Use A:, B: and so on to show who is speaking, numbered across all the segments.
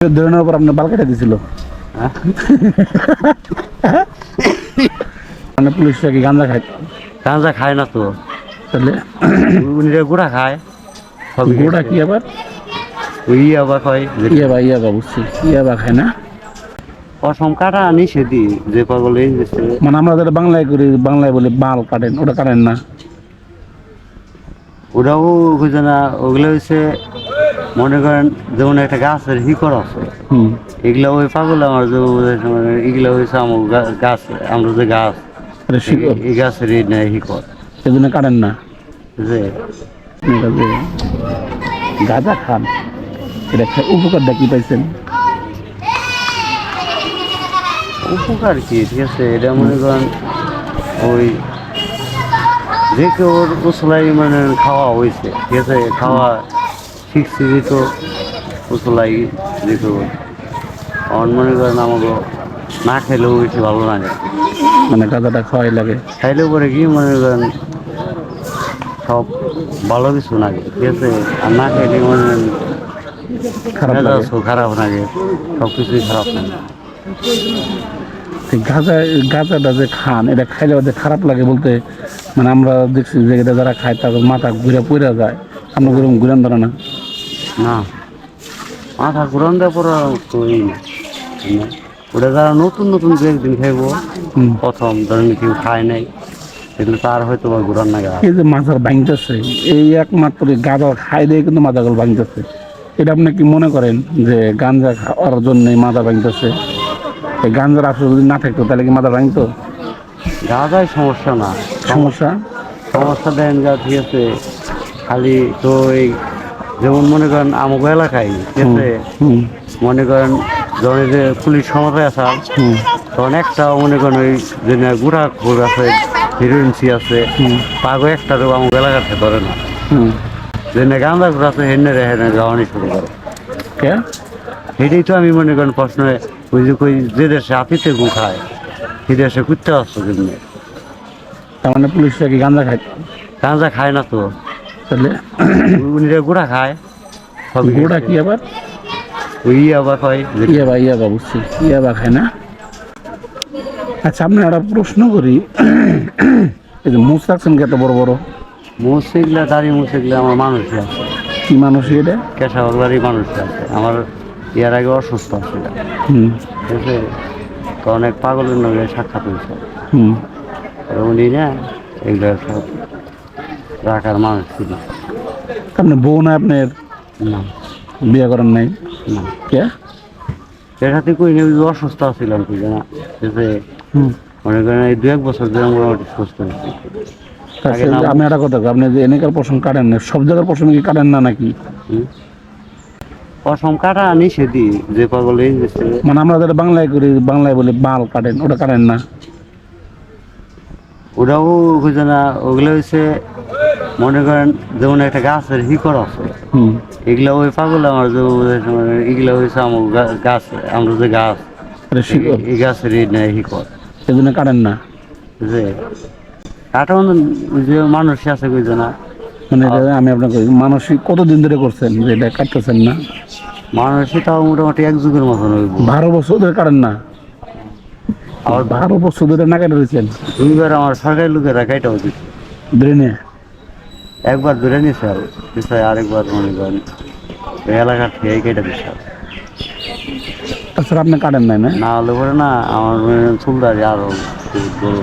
A: ধরনের উপর আপনার বাল কেটে দিছিল? মানে পুলিশরা কি গাঁজা খায়?
B: গাঁজা খায় না তো।
A: তাহলে
B: উনিরা গুড়া খায়।
A: গোটা কি আবার?
B: ওই আবার কয়
A: ইয়াবা ইয়াবা বুঝছি। ইয়াবা খায় না?
B: অসম কাটা নিষেধি যে পাগল যে সে-
A: মানে আমরা যারা বাংলায় করি বাংলায় বলি বাল কাটেন ওটা কাটেন না।
B: না ওগুলো হচ্ছে মনে করেন যেমন একটা গাছের হিকর আছে এগুলা ওই পাগল আমার যে এগুলা হয়েছে আমার গাছ আমরা যে গাছ এই- গাছের এই নেয় হিকর
A: সেজন্য কাটেন না।
B: যে।
A: গাঁজা খান এটা উপকারটা কি পাইছেন?
B: উপকার কি ঠিক আছে এটা মনে করেন ওই যে কেউ উসলাই মানে খাওয়া হয়েছে ঠিক আছে খাওয়া শিখছি তো উসলাই যে কেউ আমার মনে করেন আমাকে না খেলেও বেশি ভালো লাগে।
A: মানে গাঁজাটা খাওয়াই লাগে।
B: খাইলেও পরে কি মনে করেন সব ভালো কিছু লাগে ঠিক আছে? আর না খাইলে মনে করেন
A: খারাপ লাগে।
B: খারাপ লাগে সব কিছুই খারাপ লাগে।
A: গাঁজা গাঁজাটা যে খান এটা খাইলে ওদের খারাপ লাগে বলতে মানে আমরা দেখছি যে এটা যারা খায় তাদের মাথা ঘুরে পড়ে যায়। আমরা ঘুরে ঘুরান ধরে না।
B: না। মাথা ঘুরান দেওয়ার পর কই না। ওটা যারা নতুন নতুন দু একদিন খাইবো প্রথম ধরেন কেউ খায় নাই সেগুলো তার হয়তো বা ঘুরান না
A: এই যে মাথার ভাঙতেছে এই একমাত্র গাঁজা খাই দিয়ে কিন্তু মাথাগুলো ভাঙতেছে। এটা আপনি কি মনে করেন যে গাঞ্জা খাওয়ার জন্য মাথা ভাঙতেছে? এই গাঞ্জার আসলে যদি না থাকতো তাহলে কি মাথা ভাঙতো?
B: গাঁজায় সমস্যা না।
A: সমস্যা?
B: সমস্যা দেন যা ঠিক আছে খালি তো এই যেমন মনে করেন আমাকে এলাকায় আছে মনে করেন যখন যে পুলিশ ক্ষমতায়
A: হুম।
B: তখন একটা মনে করেন ওই যে গুড়া খোর আছে হিরোইনসি আছে পাগো একটারও আমাকে এলাকাতে ধরে না। যে না গাঁজা আছে হেনে রে হেনে যাওয়ানি শুরু করে।
A: কে?
B: এটাই তো আমি মনে করেন প্রশ্ন ওই যে কই যে দেশে আতিতে গু খায় সে দেশে করতে আসছো কিন্তু
A: তার মানে পুলিশরা কি গাঞ্জা খায়?
B: গাঁজা খায় না তো।
A: তাহলে
B: উনিরা গুড়া খায়
A: গোটা কি আবার?
B: ওই আবার কয় যে
A: ইয়াবা ইয়াবা বুঝছি। ইয়াবা খায় না? আচ্ছা আপনি একটা প্রশ্ন করি। এই যে মুখ রাখছেন কি এত বড় বড়?
B: মুসিগুলা দাড়ি মুসিগুলা আমার মানুষ আছে।
A: কি মানুষ এটা?
B: কেশাবার বাড়ি মানুষ আছে। আমার ইয়ার আগে অসুস্থ আছিল
A: হুম।
B: ঠিক আছে? তো অনেক পাগলের নগে সাক্ষাৎ হয়েছে।
A: হুম।
B: উনি না এগুলো সব রাখার মানুষ ছিল।
A: আপনি বউ না আপনার
B: না।
A: বিয়ে করেন নাই?
B: না।
A: কে?
B: এটাতে কই নেই অসুস্থ ছিলাম কি জানা? ঠিক আছে
A: হুম।
B: মনে করেন এই দু এক বছর ধরে মোটামুটি সুস্থ
A: আমি একটা কথা আপনি যে এনেকার পশম কাটেন না সব জায়গার পশম কি কাটেন না নাকি।
B: অসম কাটা নিষেধি যে পাগল
A: মানে আমরা যারা বাংলায় করি বাংলায় বলি বাল কাটেন ওটা কাটেন না?
B: না ওগুলো হচ্ছে মনে করেন যেমন একটা গাছের হিকর আছে এগুলা ওই পাগল আমার যে মানে এগুলা হয়েছে আমার গাছ আমরা যে গাছ এই গাছের হিকর
A: সেজন্য কাটেন না।
B: যে কাটাও যে মানুষ আছে বুঝে না
A: মানে আমি আপনাকে কই, মানসিক কতদিন ধরে করছেন যে এটা কাটতেছেন না?
B: মানুষই তাও মোটামুটি এক যুগের মতন
A: বারো বছর ধরে কাটেন না?
B: আবার
A: বারো বছর ধরে না কেটে রয়েছেন?
B: দুইবার আমার সরকারি লোকেরা কাইটাও দিচ্ছে
A: ব্রেনে?
B: একবার ধরে নিছে আর পিছায় আরেকবার মনে করেন ওই এলাকার থেকে কেটে দিচ্ছে
A: তাছাড়া আপনি কাটেন নাই না?
B: না হলে পরে না আমার চুলদারি আরও বড়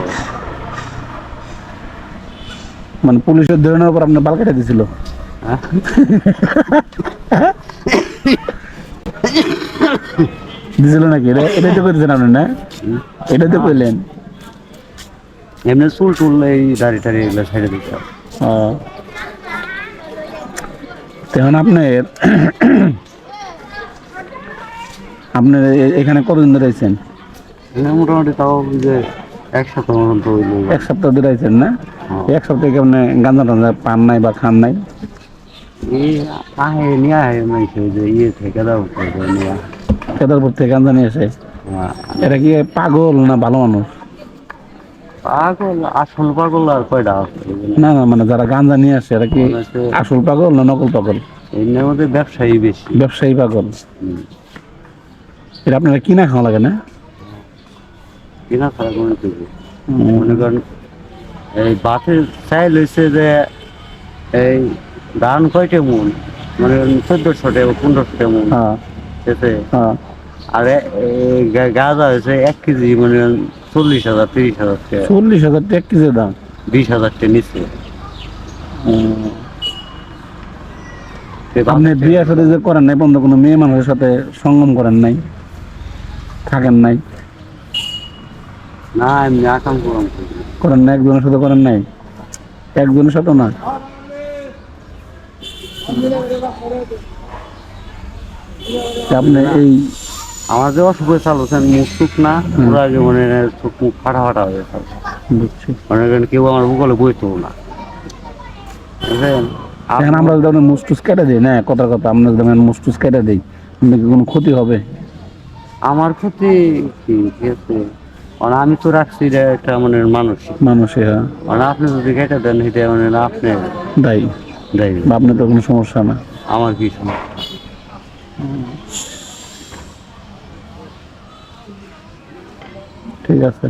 A: মানে পুলিশের ধরনের উপর আপনার বাল কেটে দিছিল?
B: হ্যাঁ?
A: দিছিল নাকি? এটা এটাই তো করেছেন আপনি না? এটাই তো কইলেন?
B: এমনি চুল টুল এই দাড়ি টাড়ি এগুলো ছেড়ে দিচ্ছে
A: তখন আপনার আপনার এখানে কতদিন ধরে আছেন?
B: মোটামুটি তাও যে এক সপ্তাহ মতন তো হইল
A: এক সপ্তাহ ধরে আছেন না?
B: হ্যাঁ।
A: এক সপ্তাহে কেমন গাঁজা টাঞ্জা পান নাই বা খান নাই?
B: আহে নিয়ে আহে মাইছে যে ইয়ে থেকে দাও করে নিয়ে।
A: কেদারপুর থেকে গাঁজা নিয়ে আসে? এটা কি পাগল না ভালো মানুষ?
B: পাগল আসল পাগল আর কয়টা
A: না না মানে যারা গাঁজা নিয়ে আসে এরা কি আসল পাগল না নকল পাগল?
B: এর মধ্যে ব্যবসায়ী বেশি।
A: ব্যবসায়ী পাগল। এটা আপনারা কিনা খাওয়া লাগে না?
B: কিনা কিছু মনে করেন এই বাতের চাইল হয়েছে যে এই ধান কয়টা মন? মানে চোদ্দশো টাকা পনেরোশো টাকা মন।
A: হ্যাঁ। হ্যাঁ।
B: আর গাঁজা হয়েছে এক কেজি মানে চল্লিশ হাজার তিরিশ হাজার টাকা।
A: চল্লিশ হাজার টাকা কেজি দাম?
B: বিশ হাজার টাকা নিচ্ছে
A: আপনি বিয়ে সাথে যে করেন নাই বন্ধু কোনো মেয়ে মানুষের সাথে সঙ্গম করেন নাই? থাকেন নাই?
B: না এমনি আকাম করাম
A: করেন না একজনের সাথে করেন নাই? একজনের সাথে না? আপনি এই
B: আমার যে অসুখ হয়ে চালছেন মুখ টুক না পুরো আগে মানে চোখ মুখ ফাটা ফাটা হয়ে চালছে
A: বুঝছি।
B: মনে কেউ আমার বুকলে বইতো না। বুঝলেন?
A: এখন আমরা যদি আপনার মুসটুস কেটে দিই না কথার কথা আমরা যদি আপনার মুসটুস কেটে দিই আপনার কি কোনো ক্ষতি হবে?
B: আমার ক্ষতি কি? আছে। মানে আমি তো রাখছি এটা একটা মানে মানুষ
A: মানুষে হ্যাঁ।
B: মানে আপনি যদি কেটে দেন এটা মানে আপনি
A: দায়ী।
B: দেয়।
A: আপনার তো কোনো সমস্যা না।
B: আমার কি সমস্যা?
A: ঠিক আছে।